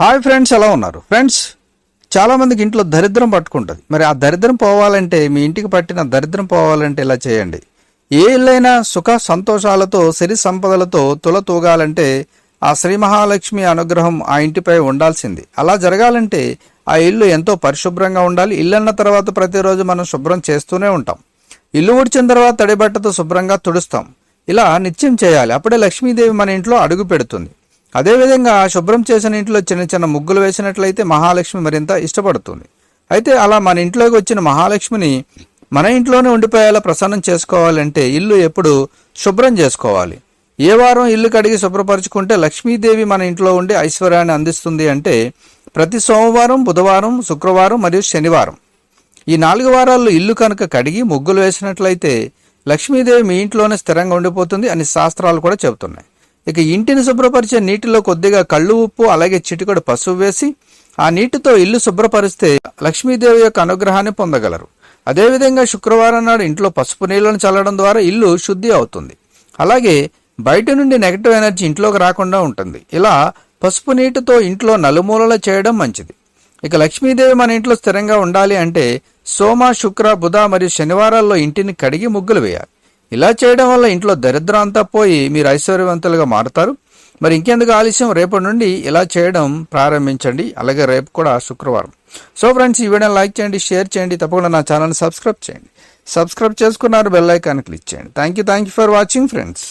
Hi friends ఎలా ఉన్నారు? Friends చాలా మందికి ఇంట్లో దరిద్రం పట్టుకుంటుంది. మరి ఆ దరిద్రం పోవాలంటే మీ ఇంటికి పట్టిన దరిద్రం పోవాలంటే ఇలా చేయండి. ఏ ఇల్లైనా సుఖ సంతోషాలతో సిరి సంపదలతో తుల తూగాలంటే ఆ శ్రీ మహాలక్ష్మి అనుగ్రహం ఆ ఇంటిపై ఉండాల్సింది. అలా జరగాలంటే ఆ ఇల్లు ఎంతో పరిశుభ్రంగా ఉండాలి. ఇల్లు అన్న తర్వాత ప్రతిరోజు మనం శుభ్రం చేస్తూనే ఉంటాం. ఇల్లు ఉడిచిన తర్వాత తడిబట్టతో శుభ్రంగా తుడుస్తాం. ఇలా నిత్యం చేయాలి. అప్పుడే లక్ష్మీదేవి మన ఇంట్లో అడుగు పెడుతుంది. అదేవిధంగా శుభ్రం చేసిన ఇంట్లో చిన్న చిన్న ముగ్గులు వేసినట్లయితే మహాలక్ష్మి మరింత ఇష్టపడుతుంది. అయితే అలా మన ఇంట్లోకి వచ్చిన మహాలక్ష్మిని మన ఇంట్లోనే ఉండిపోయేలా ప్రసన్నం చేసుకోవాలంటే ఇల్లు ఎప్పుడు శుభ్రం చేసుకోవాలి. ఏ వారం ఇల్లు కడిగి శుభ్రపరచుకుంటే లక్ష్మీదేవి మన ఇంట్లో ఉండి ఐశ్వర్యాన్ని అందిస్తుంది అంటే ప్రతి సోమవారం బుధవారం శుక్రవారం మరియు శనివారం. ఈ నాలుగు వారాల్లో ఇల్లు కనుక కడిగి ముగ్గులు వేసినట్లయితే లక్ష్మీదేవి మీ ఇంట్లోనే స్థిరంగా ఉండిపోతుంది అని శాస్త్రాలు కూడా చెబుతున్నాయి. ఇక ఇంటిని శుభ్రపరిచే నీటిలో కొద్దిగా కళ్ళు ఉప్పు అలాగే చిటికడు పసుపు వేసి ఆ నీటితో ఇల్లు శుభ్రపరిస్తే లక్ష్మీదేవి యొక్క అనుగ్రహాన్ని పొందగలరు. అదేవిధంగా శుక్రవారం నాడు ఇంట్లో పసుపు నీళ్ళను చల్లడం ద్వారా ఇల్లు శుద్ధి అవుతుంది. అలాగే బయట నుండి నెగటివ్ ఎనర్జీ ఇంట్లోకి రాకుండా ఉంటుంది. ఇలా పసుపు నీటితో ఇంట్లో నలుమూలల చేయడం మంచిది. ఇక లక్ష్మీదేవి మన ఇంట్లో స్థిరంగా ఉండాలి అంటే సోమ శుక్ర బుధ మరియు శనివారాల్లో ఇంటిని కడిగి ముగ్గులు వేయాలి. ఇలా చేయడం వల్ల ఇంట్లో దరిద్రం అంతా పోయి మీరు ఐశ్వర్యవంతులుగా మారుతారు. మరి ఇంకెందుకు ఆలస్యం? రేపటి నుండి ఇలా చేయడం ప్రారంభించండి. అలాగే రేపు కూడా శుక్రవారం. సో ఫ్రెండ్స్ ఈ వీడియోని లైక్ చేయండి షేర్ చేయండి. తప్పకుండా నా ఛానల్ని సబ్స్క్రైబ్ చేయండి. సబ్స్క్రైబ్ చేసుకున్నారు బెల్ ఐకాన్ క్లిక్ చేయండి. Thank you thank you for watching friends.